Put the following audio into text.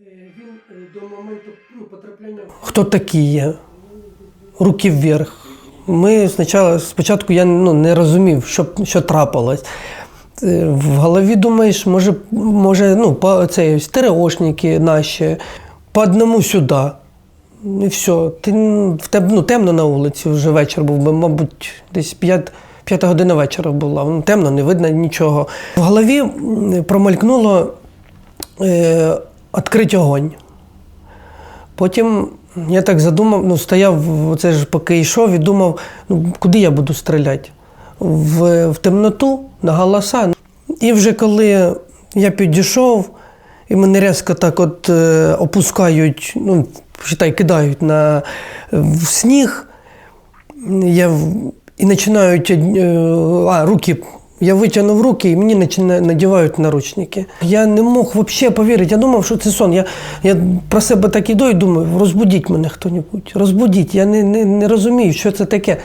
Він е, до моменту ну, потрапляння. Хто такі є? Руки вверх. Ми спочатку, спочатку я ну, не розумів, що, що трапилось. Е, В голові думаєш, може, може ну, по, це, стереошники наші, по одному сюди. І все. Ти, в тебе, ну, темно на вулиці вже вечір був, бо, мабуть, десь 5, п'ята година вечора була. Ну, темно, не видно нічого. В голові м, промелькнуло е, відкрити огонь. Потім я так задумав, ну, стояв, це ж поки йшов і думав, ну, куди я буду стріляти? В, в темноту, на голоса. І вже коли я підійшов, і мене різко так от е, опускають, ну, считай, кидають на, в сніг, я, і починають е, а, руки. Я витягнув руки і мені надівають наручники. Я не мог взагалі повірити. Я думав, що це сон. Я, я про себе так іду і думаю, розбудіть мене хто-небудь, розбудіть. Я не, не, не розумію, що це таке.